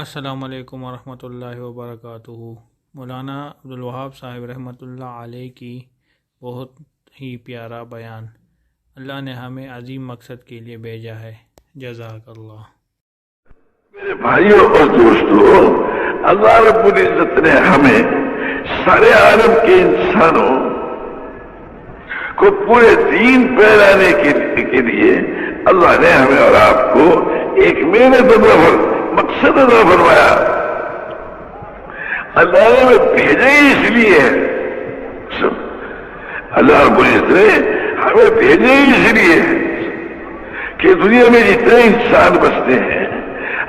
السلام علیکم ورحمۃ اللہ وبرکاتہ۔ مولانا عبدالوہاب صاحب رحمۃ اللہ علیہ کی بہت ہی پیارا بیان۔ اللہ نے ہمیں عظیم مقصد کے لیے بھیجا ہے۔ جزاک اللہ۔ میرے بھائیوں اور دوستوں، اللہ رب العزت نے ہمیں سارے عالم کے انسانوں کو پورے دین پھیلانے کے لیے اللہ نے ہمیں اور آپ کو ایک محنت مقصد نہ فرمایا۔ اللہ نے ہمیں بھیجا ہی اس لیے۔ ہے اللہ رب نے ہمیں بھیجا ہی اس لیے ہے کہ دنیا میں جتنے انسان بستے ہیں،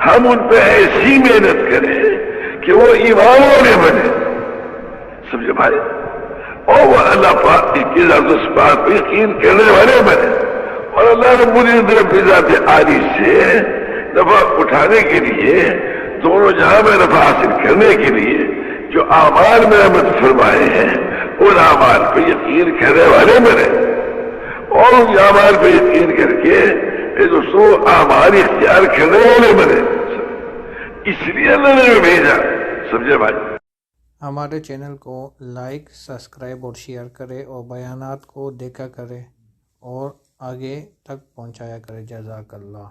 ہم ان پہ ایسی محنت کریں کہ وہ ایمان والے بنے۔ سمجھے بھائی؟ اور وہ اللہ پاک کی اس بات پہ یقین کرنے والے بنے۔ اور اللہ رب العزت رب ذات عالی سے نفع اٹھانے کے لیے، دونوں جہاں میں نفع حاصل کرنے کے لیے جو اعمال میں رحمت فرمائے ہیں، ان اعمال پہ یقین کرنے والے بنے۔ اور ان اعمال پہ یقین کر کے دوستوں اعمال اختیار کرنے والے بنے۔ اس لیے اللہ نے بھیجا، سمجھے بھائی۔ ہمارے چینل کو لائک، سبسکرائب اور شیئر کرے اور بیانات کو دیکھا کرے اور آگے تک پہنچایا کرے۔ جزاک اللہ۔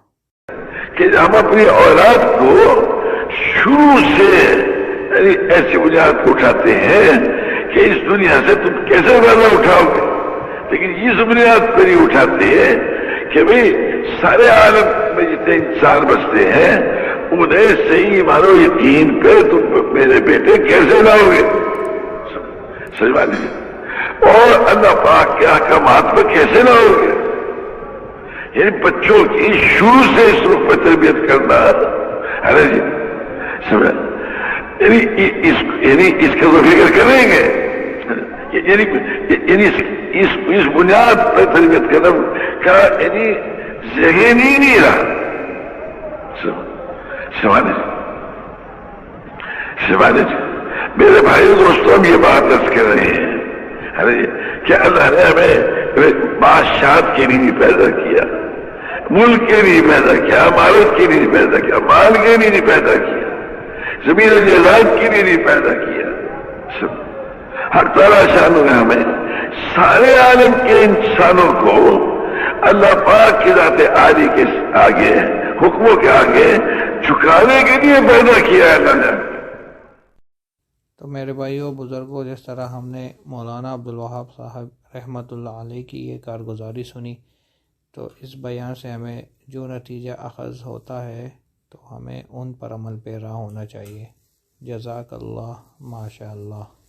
کہ ہم اپنی اولاد کو شروع سے یعنی ایسی بنیاد اٹھاتے ہیں کہ اس دنیا سے تم کیسے فائدہ اٹھاؤ گے؟ لیکن اس بنیاد پر ہی اٹھاتے ہیں کہ بھئی سارے عالم میں جتنے انسان بستے ہیں، انہیں صحیح مانو یقین پہ تم میرے بیٹے کیسے لاؤ گے؟ سجوا لیجیے اور اللہ پاک کے احکامات پہ کیسے لاؤ گے؟ یعنی بچوں کی شروع سے اس رخ پہ تربیت کرنا ہے جی سمجھ یعنی اس یعنی اس کا تو فکر کریں گے۔ یعنی یعنی اس اس بنیاد پہ تربیت کرنا کا یعنی ذہن ہی نہیں رہا۔ سمانے جی؟ سمانے جی؟ میرے بھائی دوستوں ہم یہ بات دس کر رہے ہیں۔ ارے جی، کہ اللہ نے ہمیں بادشاہت کے لیے پیدا کیا؟ ملک کے لیے پیدا کیا، عمارت کے لیے پیدا کیا، مال کے لیے نہیں پیدا کیا، زمین جائیداد کے لیے نہیں پیدا کیا۔ ہر طرح شانوں نے ہمیں، سارے عالم کے انسانوں کو اللہ پاک کی ذات عالی کے آگے، حکموں کے آگے جھکانے کے لیے پیدا کیا ہے اللہ نے۔ تو میرے بھائیوں بزرگوں جس طرح ہم نے مولانا عبدالوہاب صاحب رحمۃ اللہ علیہ کی یہ کارگزاری سنی تو اس بیان سے ہمیں جو نتیجہ اخذ ہوتا ہے، تو ہمیں ان پر عمل پیرا ہونا چاہیے۔ جزاک اللہ ماشاء اللہ